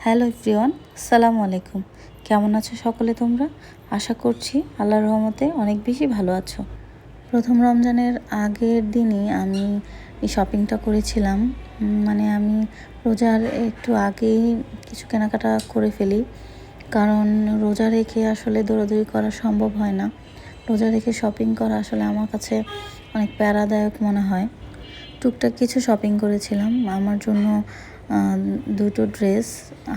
Hello everyone আসসালামু আলাইকুম। কেমন আছো সকলে তোমরা? আশা করছি আল্লাহর রহমতে অনেক বেশি ভালো আছো। প্রথম রমজানের আগের দিনই আমি এই শপিংটা করেছিলাম। মানে আমি রোজার একটু আগেই কিছু কেনাকাটা করে ফেলি। কারণ রোজা রেখে আসলে দৌড়াদৌড়ি করা সম্ভব হয় না। রোজা রেখে শপিং করা আসলে আমার কাছে অনেক প্যারাদায়ক মনে হয়। টুকটাক কিছু শপিং করেছিলাম। আমার জন্য দুটো ড্রেস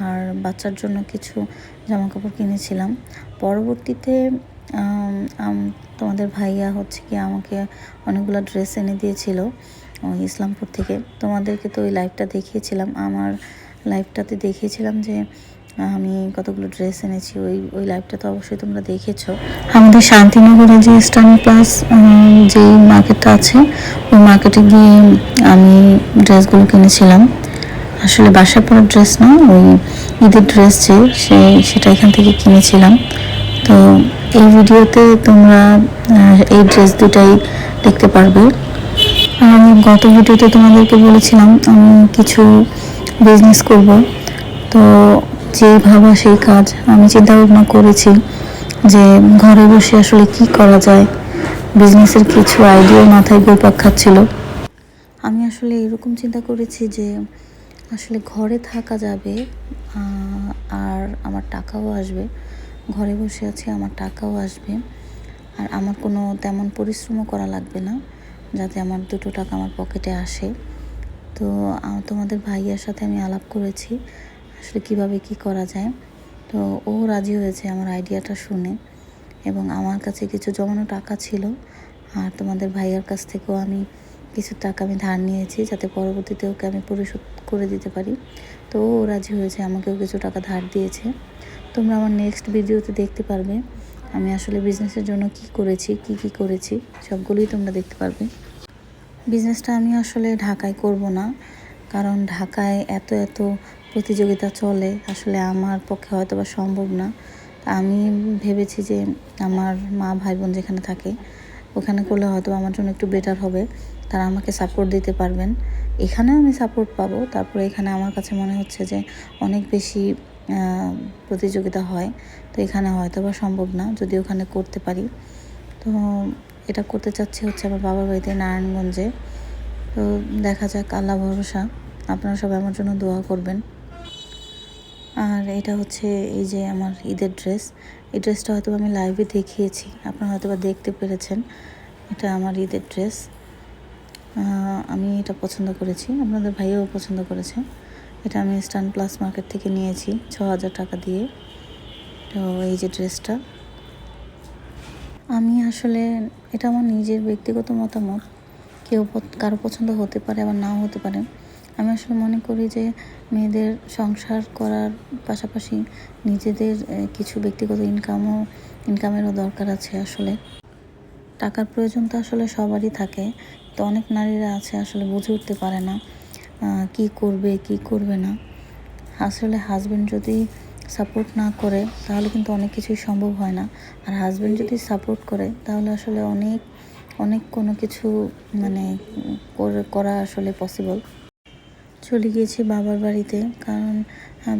আর বাচ্চার জন্য কিছু জামা কাপড় কিনেছিলাম। পরবর্তীতে তোমাদের ভাইয়া হচ্ছে কি আমাকে অনেকগুলো ড্রেস এনে দিয়েছিল ইসলামপুর থেকে। তোমাদেরকে তো ওই লাইভটা দেখিয়েছিলাম। আমার লাইভটাতে দেখিয়েছিলাম যে, আমি কতগুলো ড্রেস এনেছি, ওই ওই লাইভটা তো অবশ্যই তোমরা দেখেছ। আমাদের শান্তিনগরে যে স্টান প্লাস যে মার্কেটটা আছে, ওই মার্কেটে গিয়ে আমি ড্রেসগুলো কিনেছিলাম। আসলে বাসায় পরার ড্রেস না ওই ঈদের ড্রেস যে সে, সেটা এখান থেকে কিনেছিলাম। তো এই ভিডিওতে তোমরা এই ড্রেস দুটাই দেখতে পারবে। আর আমি গত ভিডিওতে তোমাদেরকে বলেছিলাম, আমি কিছু বিজনেস করব। তো যে ভাবা সেই কাজ, আমি চিন্তা ভাবনা করেছি যে ঘরে বসে আসলে কি করা যায়। বিজনেসের কিছু আইডিয়া মাথায় ঘুরপাক খাচ্ছিল। আমি আসলে এরকম চিন্তা করেছি যে আসলে ঘরে থাকা যাবে আর আমার টাকাও আসবে। ঘরে বসে আছি, আমার টাকাও আসবে। আর আমার কোনো তেমন পরিশ্রমও করা লাগবে না, যাতে আমার দুটো টাকা আমার পকেটে আসে। তো তোমাদের ভাইয়ার সাথে আমি আলাপ করেছি, আসলে কীভাবে কি করা যায়। তো, ও রাজি হয়েছে আমার আইডিয়াটা শুনে, এবং আমার কাছে কিছু জমানো টাকা ছিল। আর তোমাদের ভাইয়ার কাছ থেকেও আমি কিছু টাকা আমি ধার নিয়েছি যাতে পরবর্তীতে ওকে আমি পরিশোধ করে দিতে পারি। তো ও রাজি হয়েছে, আমাকেও কিছু টাকা ধার দিয়েছে। তোমরা আমার নেক্সট ভিডিওতে দেখতে পারবে আমি আসলে বিজনেসের জন্য কি করেছি, কি কি করেছি, সবগুলোই তোমরা দেখতে পারবে। বিজনেসটা আমি আসলে ঢাকায় করব না, কারণ ঢাকায় এত এত প্রতিযোগিতা চলে, আসলে আমার পক্ষে হয়তো বা সম্ভব না। আমি ভেবেছি যে আমার মা ভাই বোন যেখানে থাকে ওখানে করলে হয়তো আমার জন্য একটু বেটার হবে। তারা আমাকে সাপোর্ট দিতে পারবেন। এখানেও আমি সাপোর্ট পাবো। তারপরে এখানে আমার কাছে মনে হচ্ছে যে অনেক বেশি প্রতিযোগিতা হয়। তো এখানে হয়তো বা সম্ভব না, যদি ওখানে করতে পারি। তো এটা করতে চাচ্ছি হচ্ছে আমার বাবার বাড়িতে নারায়ণগঞ্জে। তো দেখা যাক, আল্লাহ ভরসা। আপনারা সবাই আমার জন্য দোয়া করবেন। আর এটা হচ্ছে এই যে আমার ঈদের ড্রেস এই ড্রেসটা হয়তো আমি লাইভে দেখিয়েছি, আপনারা হয়তো বা দেখতে পেরেছেন। এটা আমার ঈদের ড্রেস আমি এটা পছন্দ করেছি, আপনাদের ভাইও পছন্দ করেছে। এটা আমি স্টান প্লাস মার্কেট থেকে নিয়েছি ছ হাজার টাকা দিয়ে। তো এই যে ড্রেসটা আমি আসলে, এটা আমার নিজের ব্যক্তিগত মতামত। কেউ কারও পছন্দ হতে পারে, আবার নাও হতে পারে। আমি আসলে মনে করি যে মেয়েদের সংসার করার পাশাপাশি নিজেদের কিছু ব্যক্তিগত ইনকামও ইনকামেরও দরকার আছে আসলে। টাকার প্রয়োজন তো আসলে সবারই থাকে, তো অনেক নারীরা আছে আসলে বুঝে উঠতে পারে না কি করবে কি করবে না। আসলে হাজব্যান্ড যদি সাপোর্ট না করে, তাহলে কিন্তু অনেক কিছুই সম্ভব হয় না। আর হাজবেন্ড যদি সাপোর্ট করে, তাহলে আসলে অনেক অনেক কোনো কিছু মানে করা আসলে পসিবল চলে গিয়েছি বাবার বাড়িতে, কারণ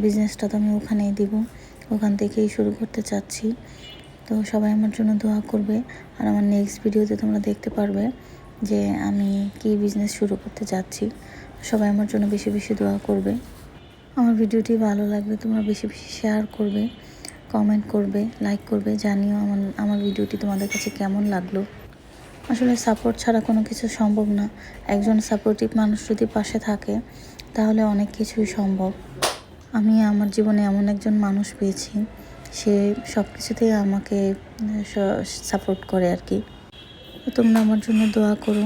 বিজনেসটা তো আমি ওখানেই দিব। ওখান থেকেই শুরু করতে চাচ্ছি। তো সবাই আমার জন্য দোয়া করবে। আর আমার নেক্সট ভিডিওতে তোমরা দেখতে পারবে যে আমি কি বিজনেস শুরু করতে যাচ্ছি। সবাই আমার জন্য বেশি বেশি দোয়া করবে। আমার ভিডিওটি ভালো লাগলে তোমরা বেশি বেশি শেয়ার করবে কমেন্ট করবে লাইক করবে, জানিও আমার আমার ভিডিওটি তোমাদের কাছে কেমন লাগল। আসলে সাপোর্ট ছাড়া কোনো কিছু সম্ভব না। একজন সাপোর্টিভ মানুষ যদি পাশে থাকে, তাহলে অনেক কিছুই সম্ভব। আমি আমার জীবনে এমন একজন মানুষ পেয়েছি, সে সব কিছুতেই আমাকে সাপোর্ট করে আর কি। তোমরা আমার জন্য দোয়া করো,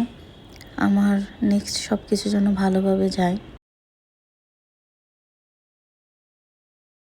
আমার নেক্সট সব কিছু যেন ভালোভাবে যায়।